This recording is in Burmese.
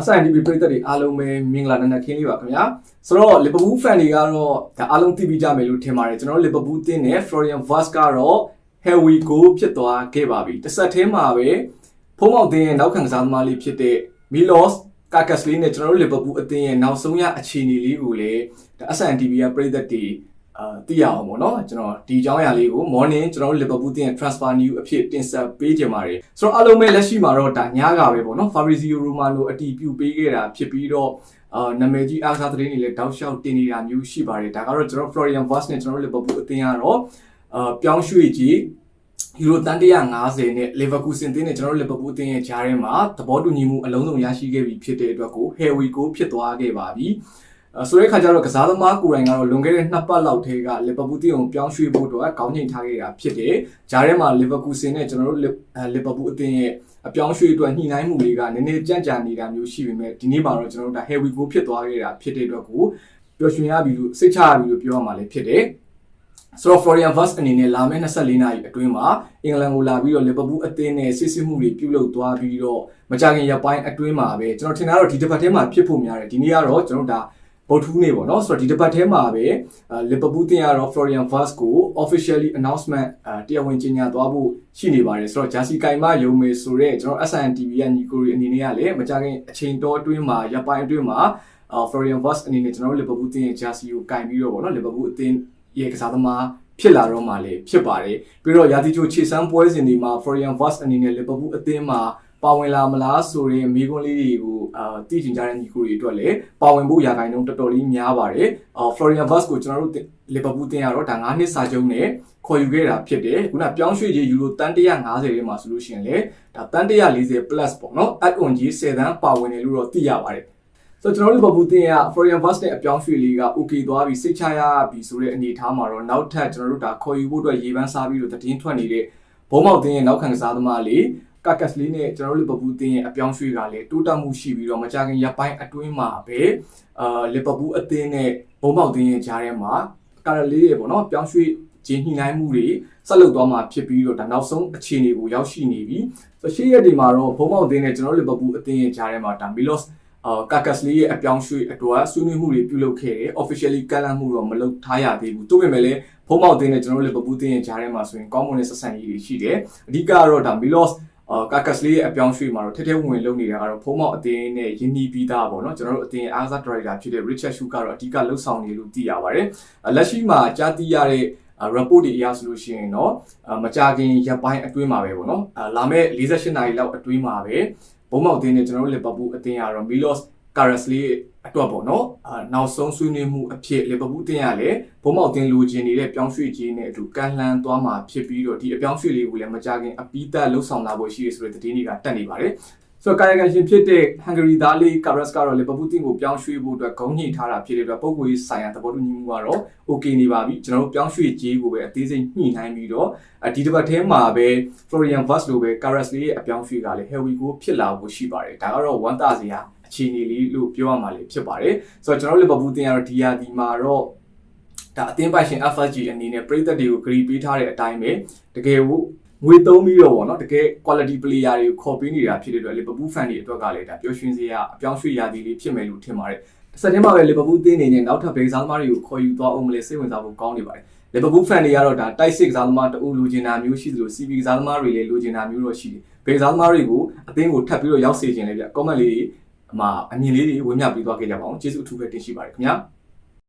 အဆိုင် TV ပရိသတ်တွေအားလုံးပဲမင်္ဂလာနံနက်ခင်းလေးပါခင်ဗျာဆိုတော့ Liverpool fan တွေကတော့ဒါအားလုံးသိပြီးကြမယ်လို့ထင်ပါတယ်ကျွန်တော်တို့ Liverpool တင်းနဲ့ Florian Wirtz ကတော့ here we go ဖြစ်သွားခဲ့ပါပြီတစ်ဆက်တည်းမှာပဲဖုံးမောက်တင်းရဲ့နောက်ခံကစားသမားလေးဖြစ်တဲ့ Milos Kakas လေးနဲ့ကျွန်တော်တို့ Liverpool အသင်းရဲ့နောက်ဆုံးရအခြေအနေလေးကိုလည်းဒါအဆိုင် TV ကပရိသတ်တွေ အာသိရအောင်ပေါ့နော်ကျွန်တော်ဒီအကြောင်းအရာလေးကို morning ကျွန်တော်တို့ Liverpool တင်းရဲ့ transfer news အဖြစ်တင်ဆက်ပေးကြပါတယ်ဆိုတော့အားလုံးပဲလက်ရှိမှာတော့ဒါညကပဲပေါ့နော် Fabrizio Romano အတီးပြုတ်ပေးခဲ့တာဖြစ်ပြီးတော့အာနာမည်ကြီးအားကစားသတင်းတွေလည်းတောက်လျှောက်တင်နေတာမျိုးရှိပါတယ်ဒါကတော့ကျွန်တော် Florian Wirtz နဲ့ကျွန်တော်တို့ Liverpool အသင်းကတော့အာပြောင်းရွှေ့ကြီးယူရိုတန်150နဲ့လီဗာပူးစင်တင်းနဲ့ကျွန်တော်တို့လီဗာပူးတင်းရဲ့ဂျားထဲမှာသဘောတူညီမှုအလုံးစုံရရှိခဲ့ပြီဖြစ်တဲ့အတွက်ကို Harry ကိုဖြစ်သွားခဲ့ပါပြီ။အဲ ဆိုတဲ့အခါကျတော့ကစားသမားကိုယ်တိုင်ကတော့လွန်ခဲ့တဲ့နှစ်ပတ်လောက်ထဲကလီဗာပူးတင်းကိုပြောင်းရွှေ့ဖို့အတွက်ကောင်းချိန်ထားခဲ့တာဖြစ်တယ်။ဂျားထဲမှာလီဗာပူးစင်နဲ့ကျွန်တော်တို့လီဗာပူးအသင်းရဲ့အပြောင်းရွှေ့အတွက်ညှိနှိုင်းမှုတွေကနည်းနည်းကြန့်ကြာနေတာမျိုးရှိပေမဲ့ဒီနေ့မှာတော့ကျွန်တော်တို့ဒါ Harry ကိုဖြစ်သွားခဲ့တာဖြစ်တဲ့အတွက်ကိုပျော်ရွှင်ရပြီလို့စိတ်ချရပြီလို့ပြောရမှာလည်းဖြစ်တယ်။ဆိုတော့ Florian Wirtz အနေနဲ့လာမယ့်24နာရီအတွင်းမှာအင်္ဂလန်ကိုလာပြီးတော့လီဗာပူးအသင်းနဲ့စစ်စစ်မှုတွေပြုလုပ်သွားပြီးတော့မကြခင်ရက်ပိုင်းအတွင်းမှာပဲကျွန်တော်ထင်တာတော့ဒီတစ်ပတ်ထဲမှာဖြစ်ဖို့များတယ်ဒီနေ့ကတော့ကျွန်တော်ဒါ ဗုဒ္ဓဟူးနေ့ပေါ့နော်ဆိုတော့ဒီတစ်ပတ်ထဲမှာပဲလီဗာပူးတင်ကတော့ Florian Wirtz ကို officially announcement တရားဝင်ကြေညာသွားဖို့ရှိနေပါတယ်ဆိုတော့ Jersey ကင်မယုံမေဆိုတော့ကျွန်တော် SNTV ရဲ့ညီကိုတွေအနေနဲ့ကလည်းမကြခင်အချိန်တော်အတွင်းမှာရက်ပိုင်းအတွင်းမှာ Florian Wirtz အနေနဲ့ကျွန်တော်တို့လီဗာပူးတင်ရဲ့ Jersey ကိုကင်ပြီးတော့ပေါ့နော်လီဗာပူးအသင်းရဲ့ကစားသမားဖြစ်လာတော့မှလည်းဖြစ်ပါတယ်ပြီးတော့ရာသီချိုခြေစမ်းပွဲစဉ်တွေမှာ Florian Wirtz အနေနဲ့ Liverpool အသင်းမှာ ပါဝင်လာမလားဆိုရင်မိကွန်းလေးတွေကိုအာတည်ကျင်ကြတဲ့ညီကိုတွေအတွက်လည်းပါဝင်ဖို့ရာဂိုင်းနှုန်းတော်တော်လေးများပါတယ်အာ Florian Wirtz ကိုကျွန်တော်တို့ Liverpool တင်ရတော့ဒါ9နှစ်စာချုပ်နဲ့ခေါ်ယူခဲ့တာဖြစ်တယ်ခုနပြောင်းရွှေ့ရေးယူရိုတန်150ထဲမှာဆိုလို့ရှိရင်လည်းဒါတန်140 plus ပေါ့နော် add on ကြီး10တန်းပါဝင်တယ်လို့တော့သိရပါတယ်ဆိုတော့ကျွန်တော်တို့လီဗာပူးတင်က Florian Wirtz နဲ့အပြောင်းရွှေ့လေးက okay သွားပြီစိတ်ချရပြီဆိုတဲ့အနေအထားမှာတော့နောက်ထပ်ကျွန်တော်တို့ဒါခေါ်ယူဖို့အတွက်ရေပန်းစားပြီးတော့တည်င်းထွက်နေတဲ့ဘုံမောက်တင်ရဲ့နောက်ခံကစားသမားလေး ကကတ်လေးနဲ့ကျွန်တော်တို့လီဗာပူးတင်ရဲ့အပြောင်းရွှေ့ကလည်းတိုးတက်မှုရှိပြီးတော့မကြခင်ရပ်ပိုင်းအတွင်းမှာပဲအာလီဗာပူးအသင်းနဲ့ဘုံမောက်တင်ရဲ့ကြားထဲမှာကာရလေးတွေပေါ့နော်ပြောင်းရွှေ့ဂျင်းညှိနှိုင်းမှုတွေဆက်လုပ်သွားမှာဖြစ်ပြီးတော့ဒါနောက်ဆုံးအခြေအနေကိုရောက်ရှိနေပြီဆိုရှေ့ရက်ဒီမှာတော့ဘုံမောက်တင်နဲ့ကျွန်တော်တို့လီဗာပူးအသင်းရဲ့ကြားထဲမှာဒါမီလော့စ်အာကာကတ်လီရဲ့အပြောင်းရွှေ့အတွက်ဆွေးနွေးမှုတွေပြုလုပ်ခဲ့တယ် officially ကန့်လန့်မှုတော့မလုပ်ထားရသေးဘူးသို့ပေမဲ့လည်းဖုံးမောက်တင်းနဲ့ကျွန်တော်တို့လီဗာပူးတင်းရဲ့ဂျားထဲမှာဆိုရင်ကောင်းမွန်တဲ့ဆက်ဆံရေးတွေရှိတယ်အဓိကတော့ဒါ Milos အာ ကာကတ်လီရဲ့အပြောင်းရွှေ့မှာတော့ထဲထဲဝင်ဝင်လုပ်နေတာကတော့ဖုံးမောက်အတင်းနဲ့ယင်းနီးပြီးသားပေါ့နော်ကျွန်တော်တို့အတင်းအားစားဒရိုက်တာဖြစ်တဲ့ Richard Shu ကတော့အဓိကလှုပ်ဆောင်နေလို့သိရပါတယ်လက်ရှိမှာကြားသိရတဲ့ report တွေအရဆိုလို့ရှိရင်တော့မကြခင်ရပ်ပိုင်းအတွင်းမှာပဲပေါ့နော်လာမယ့်48နာရီလောက်အတွင်းမှာပဲဘုံမောက်တင်းနဲ့ကျွန်တော်တို့လီဗာပူးအတင်းကတော့ Milos ကာရစ်လေးအတွက်ပေါ့နော်အာနောက်ဆုံးဆွေးနွေးမှုအဖြစ်လီဗာပူးတင်ရလေဘုံမောက်တင်လိုချင်နေတဲ့ပြောင်းရွှေ့ခြင်းနဲ့အတူကန်လှန်သွားမှာဖြစ်ပြီးတော့ဒီအပြောင်းရွှေ့လေးကိုလည်းမကြခင်အပီးသက်လှုပ်ဆောင်လာဖို့ရှိရဆိုတဲ့သတင်းတွေကတက်နေပါတယ်ဆိုတော့ကာယကံရှင်ဖြစ်တဲ့ဟန်ဂရီသားလေးကာရက်စ်ကတော့လီဗာပူးတင်ကိုပြောင်းရွှေ့ဖို့အတွက်ဂုဏ်ညှိထားတာဖြစ်တဲ့အတွက်ပုံကိုယ်ဆိုင်ရာသဘောတူညီမှုကတော့ okay နေပါပြီကျွန်တော်တို့ပြောင်းရွှေ့ခြင်းကိုပဲအသေးစိတ်ညှိနှိုင်းပြီးတော့ဒီတစ်ပတ်ထဲမှာပဲ Florian Wirtz လိုပဲ Carras လေးရဲ့အပြောင်းရွှေ့ကလည်း Harry ကိုဖြစ်လာဖို့ရှိပါတယ်ဒါကတော့ဝမ်းသာစရာ အခြေအနေလေးလို့ပြောရမှာလေဖြစ်ပါတယ်ဆိုတော့ကျွန်တော်တို့လီဗာပူးတင်ကတော့ဒီယာဒီမှာတော့ဒါအသင်းပိုင်ရှင် FSG အနေနဲ့ပြည်သက်တွေကိုဂရီပေးထားတဲ့အတိုင်းပဲတကယ်ကိုငွေသုံးပြီးတော့ဗောနော်တကယ် quality player တွေကိုခေါ်ပေးနေတာဖြစ်တဲ့အတွက်လီဗာပူး fan တွေအတွက်ကလည်းဒါပျော်ရွှင်စရာအပြောင်းရွှေ့ရာသီလေးဖြစ်မယ်လို့ထင်ပါတယ်စက်တင်ဘာပဲလီဗာပူးတင်းနေနဲ့နောက်ထပ်ဘေးစားသမားတွေကိုခေါ်ယူသွားအောင်မလဲစိတ်ဝင်စားဖို့ကောင်းနေပါတယ်လီဗာပူး fan တွေကတော့ဒါတိုက်စစ်ကစားသမားတအုပ်လူချင်တာမျိုးရှိသလို CB ကစားသမားတွေလည်းလူချင်တာမျိုးတော့ရှိတယ်ဘေးစားသမားတွေကိုအသင်းကိုထပ်ပြီးတော့ရောက်စေခြင်းလေဗျ comment လေးတွေ အမအမြင်လေးတွေဝင်မြပြီးသွားခဲ့ကြပါအောင်ကျေးဇူးအထူးပဲတင်ရှိပါတယ်ခင်ဗျာ